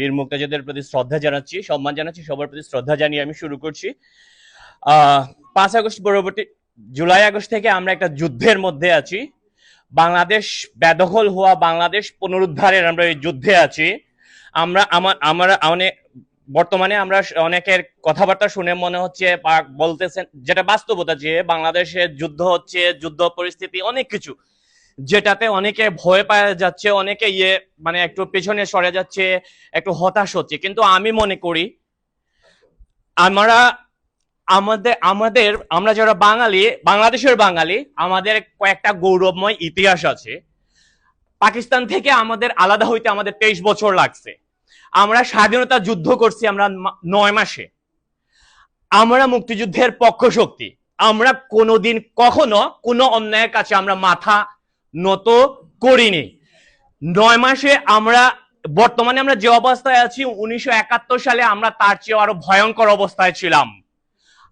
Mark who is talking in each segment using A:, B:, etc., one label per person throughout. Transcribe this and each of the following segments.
A: বীর মুক্তিযোদ্ধাদের প্রতি শ্রদ্ধা জানাচ্ছি, সম্মান জানাচ্ছি, সবার প্রতি শ্রদ্ধা জানিয়ে আমি শুরু করছি। পাঁচ আগস্ট পরবর্তী, জুলাই আগস্ট থেকে আমরা একটা যুদ্ধের মধ্যে আছি। বাংলাদেশ বেদখল হওয়া বাংলাদেশ পুনরুদ্ধারের আমরা এই যুদ্ধে আছি। আমরা আমার আমরা অনেক বর্তমানে আমরা অনেকের কথাবার্তা শুনে মনে হচ্ছে বলতেছেন, যেটা বাস্তবতা যে বাংলাদেশে যুদ্ধ হচ্ছে, যুদ্ধ পরিস্থিতি অনেক কিছু। যেটাতে অনেকে ভয় পাওয়া যাচ্ছে, অনেকে ইয়ে মানে একটু পেছনে সরে যাচ্ছে, একটু হতাশ হচ্ছে। কিন্তু আমি মনে করি, আমরা, আমাদের আমাদের, আমরা যারা বাঙালি, বাংলাদেশের বাঙালি, আমাদের কয়েকটা গৌরবময় ইতিহাস আছে। পাকিস্তান থেকে আমাদের আলাদা হইতে আমাদের তেইশ বছর লাগছে। আমরা স্বাধীনতা যুদ্ধ করছি আমরা নয় মাসে। আমরা মুক্তিযুদ্ধের পক্ষ শক্তি। আমরা কোনোদিন কখনো কোনো অন্যায়ের কাছে আমরা মাথা নত করিনি। নয় মাসে আমরা, বর্তমানে আমরা যে অবস্থায় আছি, উনিশশো একাত্তর সালে আমরা তার চেয়ে আরও ভয়ঙ্কর অবস্থায় ছিলাম।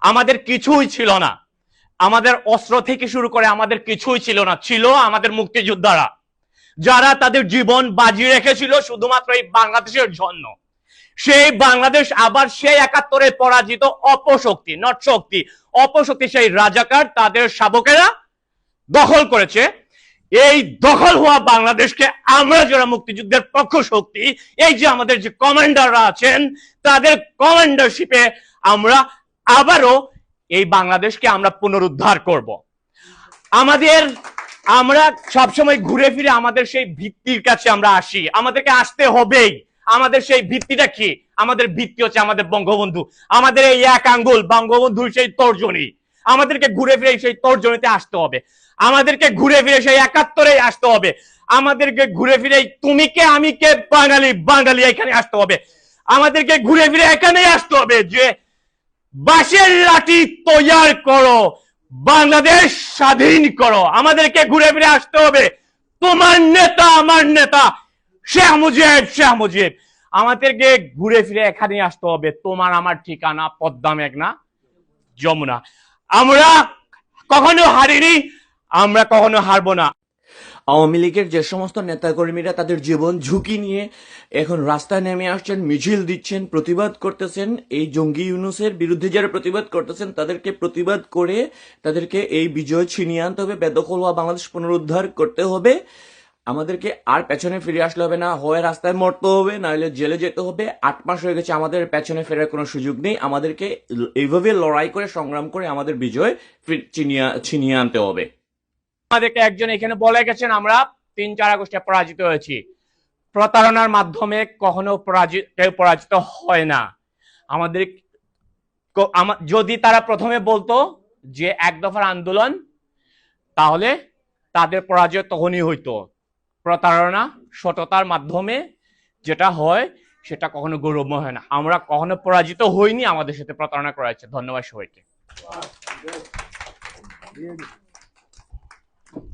A: আমাদের কিছুই ছিল না। আমাদের অস্ত্র থেকে শুরু করে আমাদের কিছুই ছিল না। ছিল আমাদের মুক্তিযোদ্ধারা। যারা তাদের জীবন বাজি রেখেছিল শুধুমাত্র এই বাংলাদেশের জন্য। সেই বাংলাদেশ আবার সেই একাত্তরে পরাজিত অপশক্তি নট শক্তি অপশক্তি সেই রাজাকার, তাদের শাবকেরা দখল করেছে। এই দখল হওয়া বাংলাদেশকে আমরা যারা মুক্তিযুদ্ধের পক্ষ শক্তি, এই যে আমাদের যে কমান্ডাররা আছেন, তাদের কমান্ডারশিপে আমরা আবারও এই বাংলাদেশকে আমরা পুনরুদ্ধার করব। আমাদের, আমরা সবসময় ঘুরে ফিরে আমাদের সেই ভিত্তির কাছে আমরা আসি। আমাদেরকে আসতে হবেই। আমাদের সেই ভিত্তিটা কি? আমাদের ভিত্তি হচ্ছে আমাদের বঙ্গবন্ধু। আমাদের এই এক আঙ্গুল, বঙ্গবন্ধুর সেই তর্জনী। আমাদেরকে ঘুরে ফিরে সেই তর্জনীতে আসতে হবে। আমাদেরকে ঘুরে ফিরে সেই একাত্তরে আসতে হবে। আমাদেরকে ঘুরে ফিরে তুমি কে, আমি কে, বাঙালি বাঙালি এখানে আসতে হবে। আমাদেরকে ঘুরে ফিরে এখানেই আসতে হবে যে বাঁশের লাঠি তৈয়ার করো, বাংলাদেশ স্বাধীন করো। আমাদেরকে ঘুরে ফিরে আসতে হবে। তোমার নেতা, আমার নেতা, শেখ মুজিব শেখ মুজিব। আমাদেরকে ঘুরে ফিরে এখানে আসতে হবে। তোমার আমার ঠিকানা, পদ্মা মেঘনা, যমুনা। আমরা কখনো হারিনি আমরা কখনো হারবো না।
B: আওয়ামী লীগের যে সমস্ত নেতাকর্মীরা তাদের জীবন ঝুঁকি নিয়ে এখন রাস্তায় নেমে আসছেন, মিছিল দিচ্ছেন, প্রতিবাদ করতেছেন, এই জঙ্গি ইউনুসের বিরুদ্ধে যারা প্রতিবাদ করতেছেন, তাদেরকে প্রতিবাদ করে তাদেরকে এই বিজয় ছিনিয়ে আনতে হবে বেদখল হওয়া বাংলাদেশ পুনরুদ্ধার করতে হবে। আমাদেরকে আর পেছনে ফিরে আসলে হবে না, হয়ে রাস্তায় মরতে হবে, নাহলে জেলে যেতে হবে। আট মাস হয়ে গেছে, আমাদের পেছনে ফেরার কোনো সুযোগ নেই। আমাদেরকে এইভাবে লড়াই করে, সংগ্রাম করে আমাদের বিজয় ছিনিয়ে ছিনিয়ে আনতে হবে।
A: আমাদেরকে একজন এখানে বলে গেছেন, আমরা তিন চার আগস্টে পরাজিত হয়েছি। প্রতারণার মাধ্যমে কখনো পরাজিত পরাজিত হয় না। আমাদের যদি তারা প্রথমে বলতো যে এক দফার আন্দোলন, তাহলে তাদের পরাজয় তখনই হইতো। প্রতারণা, সততার মাধ্যমে যেটা হয়, সেটা কখনো গৌরবময় হয় না। আমরা কখনো পরাজিত হইনি, আমাদের সাথে প্রতারণা করা হয়েছে। ধন্যবাদ সবাইকে।